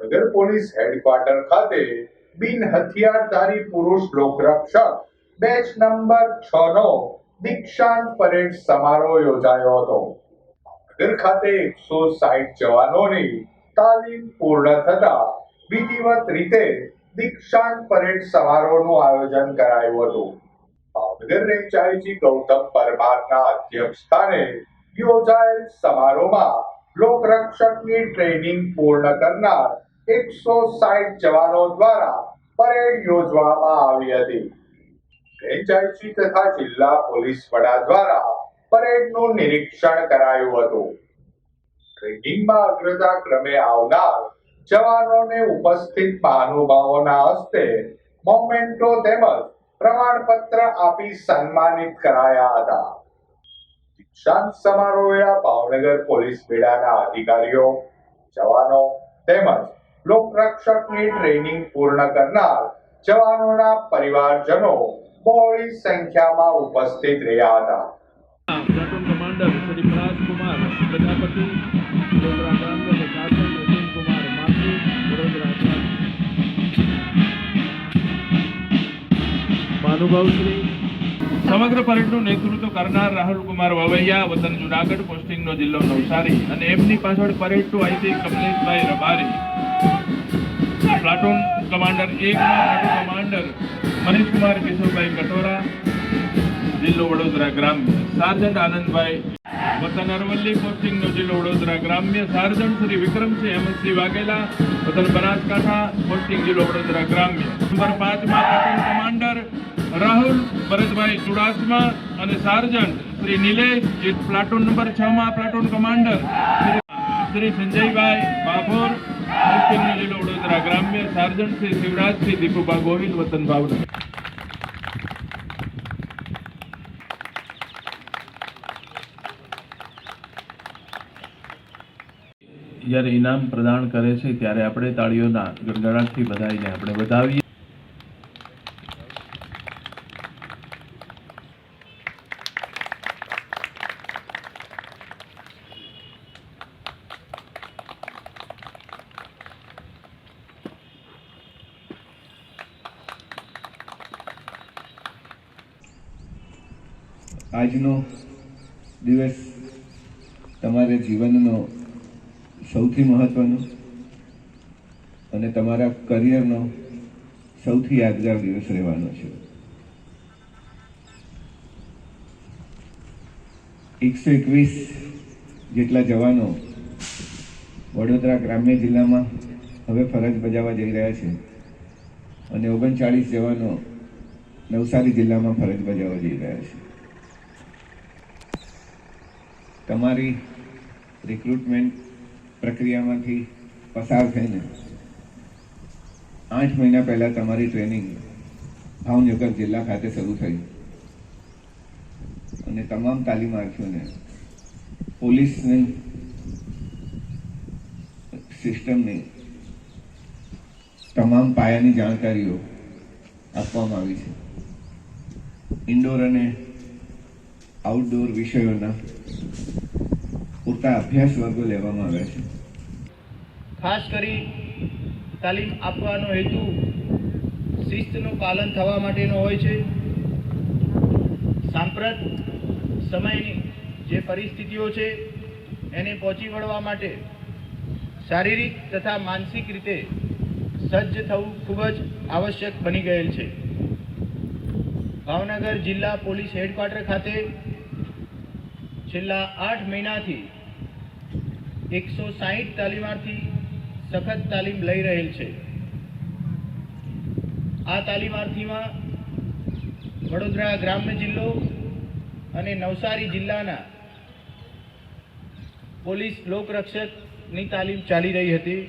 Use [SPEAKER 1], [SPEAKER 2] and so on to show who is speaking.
[SPEAKER 1] Bhavnagar police headquarter ખાતે બિન હથિયારધારી પુરુષ લોકરક્ષક, બેચ નંબર છ નો દીક્ષાંત પરેડ સમારોહ યોજાયો હતો. ભાવનગર ખાતે એકસો સાઠ જવાનોની તાલીમ પૂર્ણ થતા વિધિવત રીતે દીક્ષાંત પરેડ સમારોહનું આયોજન કરાયું હતું. ભાવનગર રેન્જ આઈજી ગૌતમ પરમારના અધ્યક્ષ સ્થાને યોજાયેલ સમારોહમાં લોકરક્ષકની ટ્રેનિંગ પૂર્ણ કરનાર એકસો સાઠ જવાનો દ્વારા પરેડ યોજવામાં આવી હતી. રેન્જ તથા જિલ્લા પોલીસ વડા દ્વારા પરેડનું નિરીક્ષણ કરાયું હતું. ટ્રેનિંગમાં અગ્રતા ક્રમે આવનાર જવાનોને ઉપસ્થિત મહાનુભાવોના હસ્તે મોમેન્ટો તેમજ પ્રમાણપત્ર આપી સન્માનિત કરાયા હતા. દીક્ષાંત સમારોહે ભાવનગર પોલીસ બેડાના અધિકારીઓ, જવાનો તેમજ લોકરક્ષકની ટ્રેનિંગ પૂર્ણ કરનાર જવાનોના પરિવારજનો બહોળી સંખ્યામાં ઉપસ્થિત રહ્યા હતા.
[SPEAKER 2] પ્લાટૂન શ્રી સમગ્ર પરેડનું નેતૃત્વ કરનાર રાહુલ કુમાર વવૈયા, વતન જુનાગઢ પોસ્ટિંગનો જિલ્લો નવસારી અને એમની પાછળ parade two IC Kamleshbhai Rabari. Platoon commander એકના પ્લાટૂન કમાન્ડર મનીષકુમાર કિશોરભાઈ કટોરા, જિલ્લો વડોદરા ગ્રામ્ય. સાર્જન્ટ આનંદભાઈ, વતન અરવલ્લી પોસ્ટિંગનો જિલ્લો વડોદરા ગ્રામ્ય. સાર્જન્ટ શ્રી વિક્રમસિંહ હેમંતસિંહ વાઘેલા, વતન બનાસકાંઠા પોસ્ટિંગ જિલ્લો વડોદરા ગ્રામ્ય. નંબર પાંચમાં પ્લાટૂન કમાન્ડર રાહુલ ભરતભાઈ ચુડાસમા અને સાર્જન્ટ શ્રી નિલેશ, જે પ્લાટોન નંબર છ માં પ્લાટોન કમાન્ડર, શ્રી- સંજયભાઈ બાભોર જિલ્લો વડોદરા ગ્રામ્ય સાર્જન્ટ શ્રી શિવરાજસિંહ દીપુભા ગોહિલ, વતન ભાવનગર. જ્યારે ઇનામ પ્રદાન કરે છે, ત્યારે આપણે તાળીઓના ગણગણાટથી બધાઈને આપણે વધાવીએ.
[SPEAKER 3] આજનો દિવસ તમારા જીવનનો સૌથી મહત્વનો અને તમારા કરિયરનો સૌથી યાદગાર દિવસ રહેવાનો છે. એકસો એકવીસ જેટલા જવાનો વડોદરા ગ્રામ્ય જિલ્લામાં હવે ફરજ બજાવવા જઈ રહ્યા છે અને ઓગણચાળીસ જવાનો નવસારી જિલ્લામાં ફરજ બજાવવા જઈ રહ્યા છે. તમારી રિક્રુટમેન્ટ પ્રક્રિયામાંથી પસાર થઈને આઠ મહિના પહેલાં તમારી ટ્રેનિંગ ભાવનગર જિલ્લા ખાતે શરૂ થઈ. અને તમામ તાલીમાર્થીઓને પોલીસની સિસ્ટમની તમામ પાયાની જાણકારીઓ આપવામાં આવી છે. ઇન્ડોર અને આઉટડોર વિષયોના પૂરતા અભ્યાસ વર્ગો લેવામાં આવ્યા છે.
[SPEAKER 4] ખાસ કરી તાલીમ આપવાનો હેતુ શિસ્તનું પાલન થવા માટેનો હોય છે. સાંપ્રત સમયની જે પરિસ્થિતિઓ છે, એને પહોંચી વળવા માટે શારીરિક તથા માનસિક રીતે સજ્જ થવું ખૂબ જ આવશ્યક બની ગયેલ છે. ભાવનગર જિલ્લા પોલીસ હેડક્વાર્ટર ખાતે છેલ્લા આઠ મહિનાથી એકસો સાહીઠ તાલીમાર્થી સખત તાલીમ લઈ રહેલ છે. આ તાલીમાર્થીમાં વડોદરા ગ્રામ્ય જિલ્લો અને નવસારી જિલ્લાના પોલીસ લોકરક્ષકની તાલીમ ચાલી રહી હતી.